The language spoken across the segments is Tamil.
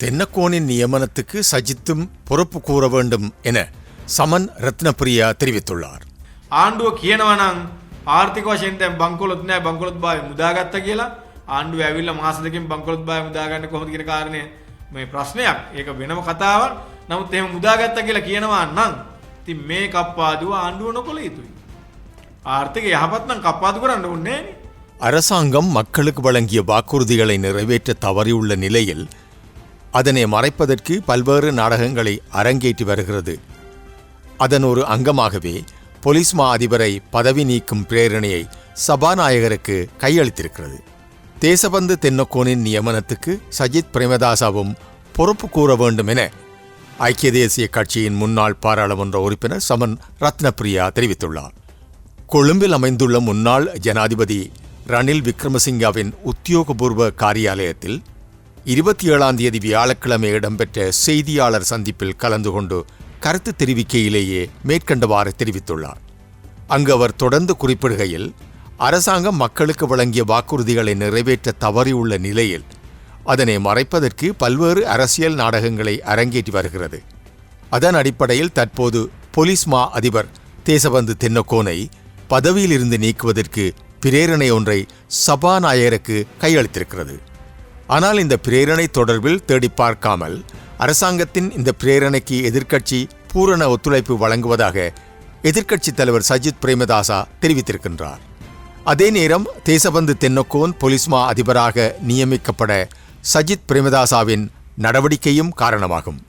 தென்னக்கோனின் நியமனத்துக்கு சஜித்தும் பொறுப்பு கூற வேண்டும் என சமன் ரத்னபிரியா தெரிவித்துள்ளார் ආණ්ඩුව කියනවනම් ආර්ථික වශයෙන් දැන් බංකොලොත් නෑ බංකොලොත් භාවය මුදාගත්ත කියලා ආණ්ඩුව ඇවිල්ලා මාස දෙකකින් බංකොලොත් භාවය මුදාගන්න කොහොමද කියන කාරණය මේ ප්‍රශ්නයක් ඒක වෙනම කතාවක් නමුත් එහෙම මුදාගත්ත කියලා කියනවා නම් ඉතින් මේ කප්පාදුව ආණ්ඩුව නොකළ යුතුයි ආර්ථික යහපත් නම් කප්පාදු කරන්න ඕනේ නෑනේ அரசாங்கம் மக்களுக்கு வழங்கிய வாக்குறுதிகளை நிறைவேற்ற தவறியுள்ள நிலையில் அதனை மறைப்பதற்கு பல்வேறு நாடகங்களை அரங்கேற்றி வருகிறது. அதன் ஒரு அங்கமாகவே பொலிஸ்மா மா அதிபரை பதவி நீக்கும் பிரேரணையை சபாநாயகருக்கு கையளித்திருக்கிறது. தேசபந்து தென்னக்கோனின் நியமனத்துக்கு சஜித் பிரேமதாசாவும் பொறுப்பு கூற வேண்டும் என ஐக்கிய தேசிய கட்சியின் முன்னாள் பாராளுமன்ற உறுப்பினர் சமன் ரத்னபிரியா தெரிவித்துள்ளார். கொழும்பில் அமைந்துள்ள முன்னாள் ஜனாதிபதி ரணில் விக்ரமசிங்காவின் உத்தியோகபூர்வ காரியாலயத்தில் இருபத்தி ஏழாம் தேதி வியாழக்கிழமை இடம்பெற்ற செய்தியாளர் சந்திப்பில் கலந்து கொண்டு கருத்து தெரிவிக்கையிலேயே மேற்கண்டவாறு தெரிவித்துள்ளார். அங்கு அவர் தொடர்ந்து குறிப்பிடுகையில் அரசாங்கம் மக்களுக்கு வழங்கிய வாக்குறுதிகளை நிறைவேற்ற தவறியுள்ள நிலையில் அதனை மறைப்பதற்கு பல்வேறு அரசியல் நாடகங்களை அரங்கேற்றி வருகிறது. அதன் அடிப்படையில் தற்போது போலீஸ் மா அதிபர் தேசபந்து தென்னக்கோனை பதவியிலிருந்து நீக்குவதற்கு பிரேரணை ஒன்றை சபாநாயகருக்கு கையளித்திருக்கிறது. ஆனால் இந்த பிரேரணை தொடர்பில் தேடி பார்க்காமல் அரசாங்கத்தின் இந்த பிரேரணைக்கு எதிர்க்கட்சி பூரண ஒத்துழைப்பு வழங்குவதாக எதிர்க்கட்சித் தலைவர் சஜித் பிரேமதாசா தெரிவித்திருக்கின்றார். அதே நேரம் தேசபந்து தென்னக்கோன் பொலிஸ்மா அதிபராக நியமிக்கப்பட சஜித் பிரேமதாசாவின் நடவடிக்கையும் காரணமாகும்.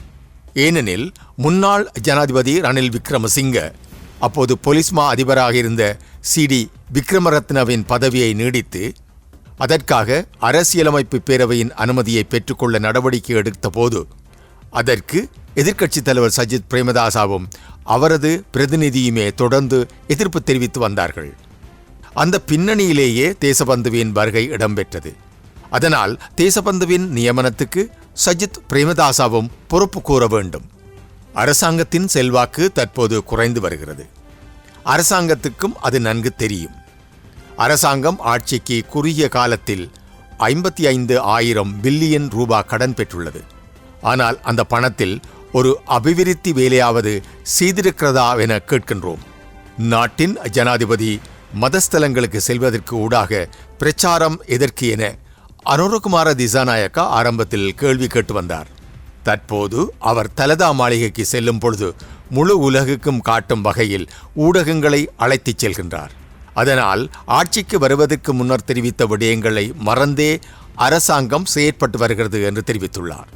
ஏனெனில் முன்னாள் ஜனாதிபதி ரணில் விக்ரமசிங்க அப்போது பொலிஸ்மா அதிபராக இருந்த சி டி விக்ரமரத்னவின் பதவியை நீடித்து அதற்காக அரசியலமைப்பு பேரவையின் அனுமதியை பெற்றுக்கொள்ள நடவடிக்கை எடுத்தபோது அதற்கு எதிர்க்கட்சித் தலைவர் சஜித் பிரேமதாசாவும் அவரது பிரதிநிதியுமே தொடர்ந்து எதிர்ப்பு தெரிவித்து வந்தார்கள். அந்த பின்னணியிலேயே தேசபந்துவின் வருகை இடம்பெற்றது. அதனால் தேசபந்துவின் நியமனத்துக்கு சஜித் பிரேமதாசாவும் பொறுப்பு கூற வேண்டும். அரசாங்கத்தின் செல்வாக்கு தற்போது குறைந்து வருகிறது. அரசாங்கத்துக்கும் அது நன்கு தெரியும். அரசாங்கம் ஆட்சிக்கு குறுகிய காலத்தில் ஐம்பத்தி ஐந்து ஆயிரம் பில்லியன் ரூபா கடன் பெற்றுள்ளது. ஆனால் அந்த பணத்தில் ஒரு அபிவிருத்தி வேலையாவது செய்திருக்கிறதா என கேட்கின்றோம். நாட்டின் ஜனாதிபதி மதஸ்தலங்களுக்கு செல்வதற்கு ஊடாக பிரச்சாரம் எதற்கு என அனுரகுமார திசாநாயக்கா ஆரம்பத்தில் கேள்வி கேட்டு வந்தார். தற்போது அவர் தலதா மாளிகைக்கு செல்லும் பொழுது முழு உலகுக்கும் காட்டும் வகையில் ஊடகங்களை அழைத்துச் செல்கின்றார். அதனால் ஆட்சிக்கு வருவதற்கு முன்னர் தெரிவித்த விடயங்களை மறந்தே அரசாங்கம் செயற்பட்டு வருகிறது என்று தெரிவித்துள்ளார்.